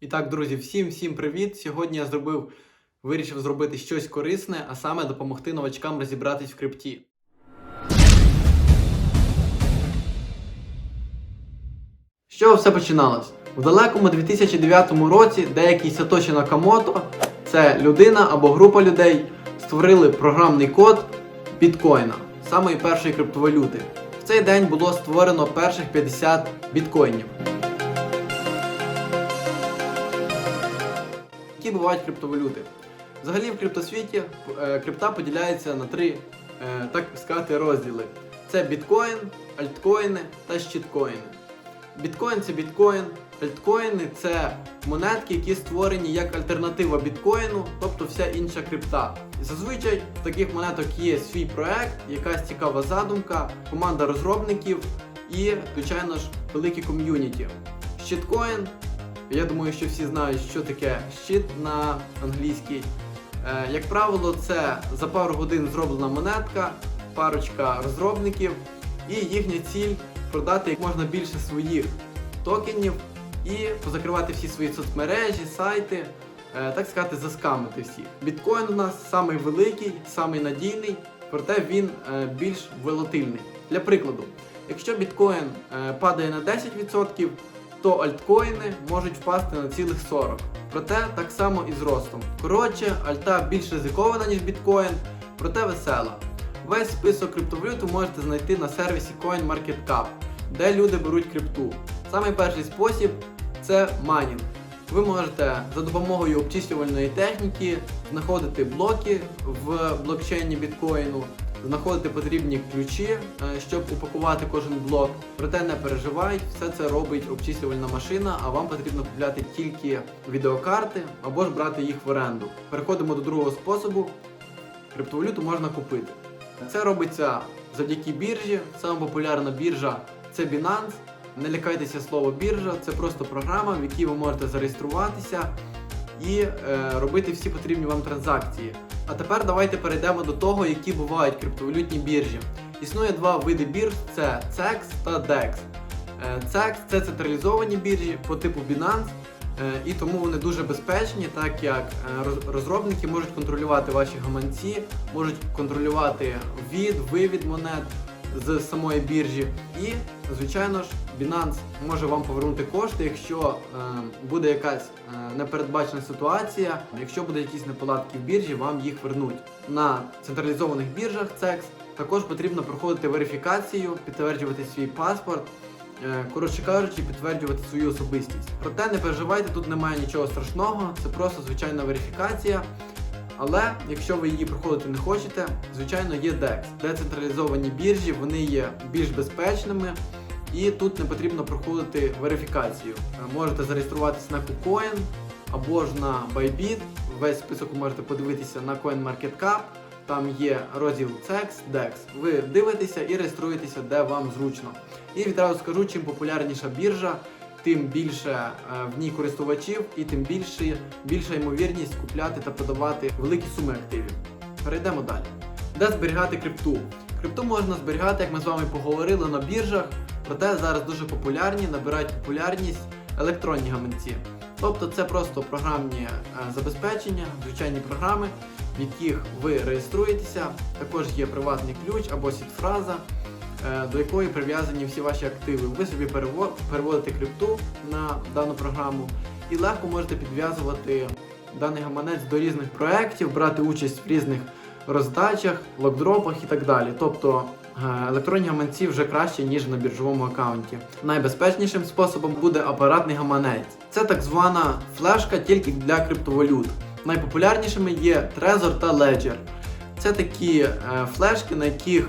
І так, друзі, всім всім привіт! Сьогодні я зробив, вирішив зробити щось корисне, а саме допомогти новачкам розібратись в крипті. Чого все починалось? В далекому 2009 році деякий Сатоші Накамото, це людина або група людей, створили програмний код біткоїна, самої першої криптовалюти. В цей день було створено перших 50 біткоїнів. Які бувають криптовалюти? Взагалі в криптосвіті е, крипта поділяється на три, е, так сказати, розділи: це біткоін, альткоїни та щиткоїни. Біткоін це біткоін, альткоїни це монетки, які створені як альтернатива біткоїну, тобто вся інша крипта. І Зазвичай в таких монеток є свій проект, якась цікава задумка, команда розробників і, звичайно ж, велике ком'юніті. Щиткоін я думаю, що всі знають, що таке щит на англійській. Е, як правило, це за пару годин зроблена монетка, парочка розробників, і їхня ціль продати як можна більше своїх токенів і позакривати всі свої соцмережі, сайти, е, так сказати, заскамити всіх. Біткоін у нас самий великий, самий надійний, проте він е, більш волатильний. Для прикладу, якщо біткоін падає на 10%, то альткоїни можуть впасти на цілих 40. Проте так само і з ростом. Коротше, альта більш ризикована, ніж біткоін, проте весела. Весь список криптовалют ви можете знайти на сервісі CoinMarketCap, де люди беруть крипту. Самий перший спосіб це майнінг. Ви можете за допомогою обчислювальної техніки знаходити блоки в блокчейні біткоїну, знаходити потрібні ключі, е, щоб упакувати кожен блок. Проте не переживайте, все це робить обчислювальна машина, а вам потрібно купляти тільки відеокарти або ж брати їх в оренду. Переходимо до другого способу. Криптовалюту можна купити. Це робиться завдяки біржі. Сама популярна біржа це Binance. Не лякайтеся слово біржа, це просто програма, в якій ви можете зареєструватися і е, робити всі потрібні вам транзакції. А тепер давайте перейдемо до того, які бувають криптовалютні біржі. Існує два види бірж: це CEX та DEX. Е, CEX – це централізовані біржі по типу Binance, е, і тому вони дуже безпечні, так як е, розробники можуть контролювати ваші гаманці, можуть контролювати ввід, вивід монет з самої біржі. І, звичайно ж, Binance може вам повернути кошти, якщо е, буде якась е, непередбачена ситуація, якщо буде якісь неполадки в біржі, вам їх вернуть. На централізованих біржах CEX також потрібно проходити верифікацію, підтверджувати свій паспорт. е, Коротше кажучи, підтверджувати свою особистість. Проте не переживайте, тут немає нічого страшного, це просто звичайна верифікація. Але якщо ви її проходити не хочете, звичайно є DEX. Децентралізовані біржі, вони є більш безпечними і тут не потрібно проходити верифікацію. Е, Можете зареєструватися на KuCoin або ж на Bybit. Весь список можете подивитися на CoinMarketCap. Там є розділ CEX, DEX. Ви дивитеся і реєструєтеся, де вам зручно. І відразу скажу, чим популярніша біржа, тим більше е, в ній користувачів і тим більше, більша ймовірність купляти та продавати великі суми активів. Перейдемо далі. Де зберігати крипту? Крипту можна зберігати, як ми з вами поговорили, на біржах, проте зараз дуже популярні, набирають популярність електронні гаманці. Тобто це просто програмні е, забезпечення, звичайні програми, в яких ви реєструєтеся. Також є приватний ключ або сітфраза, до якої прив'язані всі ваші активи. Ви собі перево- переводите крипту на дану програму і легко можете підв'язувати даний гаманець до різних проєктів, брати участь в різних роздачах, локдропах і так далі. Тобто е, електронні гаманці вже краще, ніж на біржовому аккаунті. Найбезпечнішим способом буде апаратний гаманець. Це так звана флешка тільки для криптовалют. Найпопулярнішими є Trezor та Ledger. Це такі е, флешки, на яких е,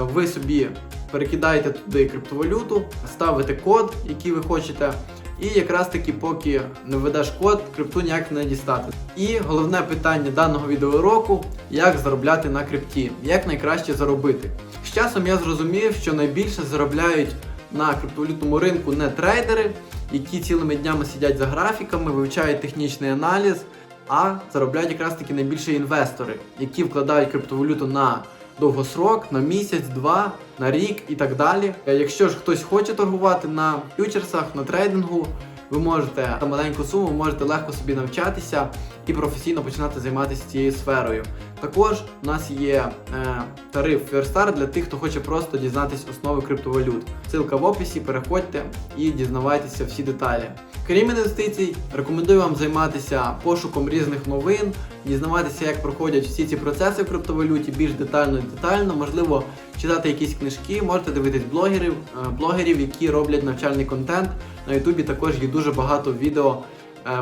ви собі перекидаєте туди криптовалюту, ставите код, який ви хочете, і якраз таки, поки не введеш код, крипту ніяк не дістати. І головне питання даного відеоуроку як заробляти на крипті, як найкраще заробити. З часом я зрозумів, що найбільше заробляють на криптовалютному ринку не трейдери, які цілими днями сидять за графіками, вивчають технічний аналіз, а заробляють якраз таки найбільше інвестори, які вкладають криптовалюту на довгосрок, на місяць, два, на рік і так далі. Е, Якщо ж хтось хоче торгувати на фьючерсах, на трейдингу, ви можете за маленьку суму можете легко собі навчатися і професійно починати займатися цією сферою. Також у нас є е, тариф First для тих, хто хоче просто дізнатись основи криптовалют. Ссылка в описі, переходьте і дізнавайтеся всі деталі. Крім інвестицій, рекомендую вам займатися пошуком різних новин, дізнаватися, як проходять всі ці процеси в криптовалюті більш детально і детально. Можливо, читати якісь книжки, можете дивитись блогерів, е, блогерів, які роблять навчальний контент. На Ютубі також є дуже багато відео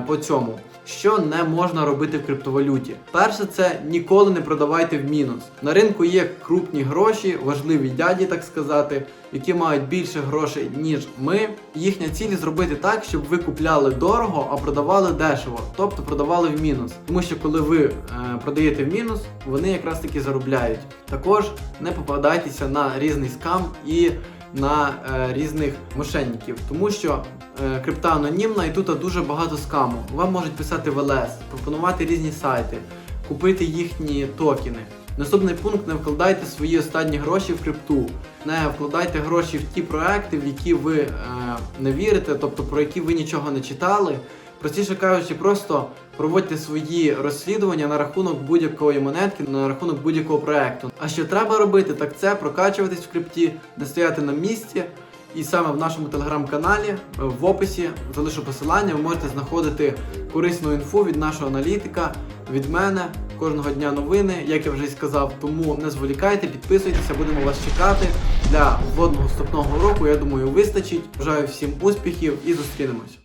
по цьому. Що не можна робити в криптовалюті? Перше, це ніколи не продавайте в мінус. На ринку є крупні гроші, важливі дяді, так сказати, які мають більше грошей, ніж ми. Їхня ціль зробити так, щоб ви купляли дорого, а продавали дешево, тобто продавали в мінус. Тому що коли ви е, продаєте в мінус, вони якраз таки заробляють. Також не попадайтеся на різний скам і на е, різних мошенників, тому що е, крипта анонімна і тут дуже багато скаму. Вам можуть писати в ЛС, пропонувати різні сайти, купити їхні токени. Наступний пункт не вкладайте свої останні гроші в крипту. Не вкладайте гроші в ті проекти, в які ви е, не вірите, тобто про які ви нічого не читали. Простіше кажучи, просто проводьте свої розслідування на рахунок будь-якої монетки, на рахунок будь-якого проекту. А що треба робити, так це прокачуватись в крипті, не стояти на місці. І саме в нашому телеграм-каналі е, в описі залишу посилання. Ви можете знаходити корисну інфу від нашого аналітика, від мене. Кожного дня новини, як я вже й сказав. Тому не зволікайте, підписуйтеся, будемо вас чекати для вводного вступного року. Я думаю, вистачить. Бажаю всім успіхів і зустрінемось.